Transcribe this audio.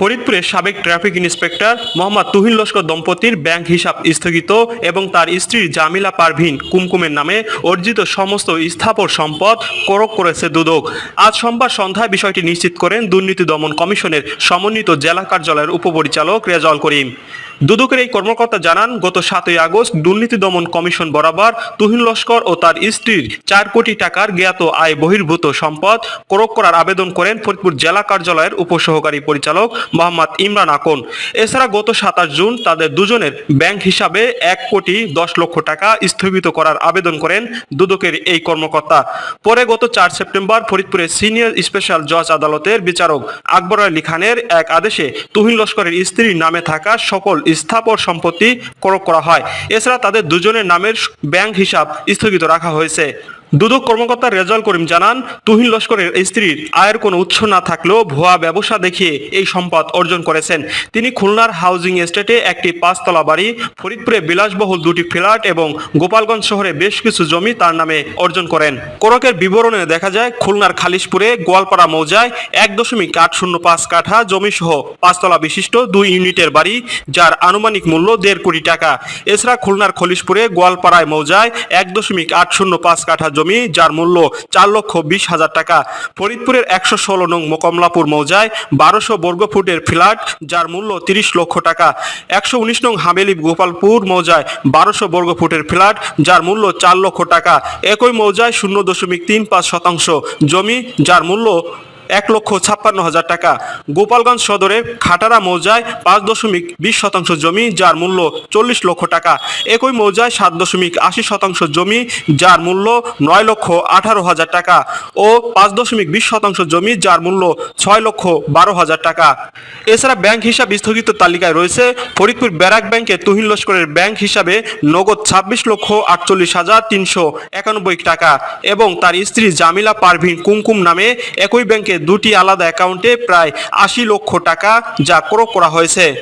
ফরিদপুরের সাবেক traffic inspector Mohammad Tuhin Laskar দম্পতির ব্যাংক হিসাব স্থগিত এবং তার স্ত্রী জামিলা পারভিন কুমকুমের নামে অর্জিত সমস্ত স্থাপর সম্পদ করক করেছে দুদক। আজ সোমবার সন্ধ্যায় বিষয়টি নিশ্চিত করেন দুর্নীতি দমন কমিশনের সমন্বিত জেলা কার্যালয়ের উপপরিচালক রেজাউল করিম। দুদকের এই কর্মকর্তা জানান, গত সাতই আগস্ট দুর্নীতি দমন কমিশন বরাবর তুহিন লস্কর ও তার স্ত্রীর চার কোটি টাকার জ্ঞাত আয় বহির্ভূত সম্পদ করক করার আবেদন করেন ফরিদপুর জেলা কার্যালয়ের উপসহকারী পরিচালক মোহাম্মদ ইমরান আকন। এছাড়া গত সাতাশ জুন তাদের দুজনের ব্যাংক হিসাবে এক কোটি দশ লক্ষ টাকা স্থগিত করার আবেদন করেন দুদকের এই কর্মকর্তা। পরে গত চার সেপ্টেম্বর ফরিদপুরের সিনিয়র স্পেশাল জজ আদালতের বিচারক আকবর আলী খানের এক আদেশে তুহিন লস্করের স্ত্রীর নামে থাকা সকল স্থাপর সম্পত্তি করক করা হয়। এছাড়া তাদের দুজনের নামের ব্যাংক হিসাব স্থগিত রাখা হয়েছে। দুদক কর্মকর্তা রেজাল করিম জানান, তুহিন লস্করের স্ত্রীর আয়ের কোনো উৎস না থাকলেও ভুয়া ব্যবসা দেখিয়ে এই সম্পদ অর্জন করেছেন। তিনি খুলনার হাউজিং এস্টেটে একটি পাঁচতলা বাড়ি, ফরিদপুরে বিলাসবহুল দুটি ফ্ল্যাট এবং গোপালগঞ্জ শহরে বেশ কিছু জমি তার নামে অর্জন করেন। করকের বিবরণে দেখা যায়, খুলনার খালিশপুরে গোয়ালপাড়া মৌজায় এক দশমিক আট শূন্য পাঁচ কাঠা জমি সহ পাঁচতলা বিশিষ্ট দুই ইউনিটের বাড়ি, যার আনুমানিক মূল্য দেড় কোটি টাকা। এছাড়া খুলনার খলিশপুরে গোয়ালপাড়ায় মৌজায় এক দশমিক আট শূন্য পাঁচ কাঠা জমি, যার মূল্য চার লক্ষ বিশ হাজার টাকা। ফরিদপুরের একশো ষোলো নং মোকমলাপুর মৌজায় বারোশো বর্গফুটের ফ্ল্যাট, যার মূল্য তিরিশ লক্ষ টাকা। একশো উনিশ নং হামেলি গোপালপুর মৌজায় বারোশো বর্গফুটের ফ্ল্যাট, যার মূল্য চার লক্ষ টাকা। একই মৌজায় শূন্য দশমিক তিন পাঁচ শতাংশ জমি, যার মূল্য এক লক্ষ ছাপ্পান্ন হাজার টাকা। গোপালগঞ্জ সদরের খাটারা মৌজায় পাঁচ দশমিক বিশ শতাংশ জমি, যার মূল্য চল্লিশ লক্ষ টাকা। একই মৌজায় সাত দশমিক আশি শতাংশ জমি, যার মূল্য নয় লক্ষ আঠারো হাজার টাকা ও পাঁচ দশমিক বিশ শতাংশ জমি, যার মূল্য ছয় লক্ষ বারো হাজার টাকা। এছাড়া ব্যাংক হিসাব স্থগিত তালিকায় রয়েছে, ফরিদপুর ব্যারাক ব্যাংকে তুহিন লস্করের ব্যাংক হিসাবে নগদ ছাব্বিশ লক্ষ আটচল্লিশ হাজার তিনশো একানব্বই টাকা এবং তার স্ত্রী জামিলা পারভিন কুমকুম নামে একই ব্যাংকে দুটি আলাদা অ্যাকাউন্টে প্রায় আশি লক্ষ টাকা যা ক্রো করা হয়েছে।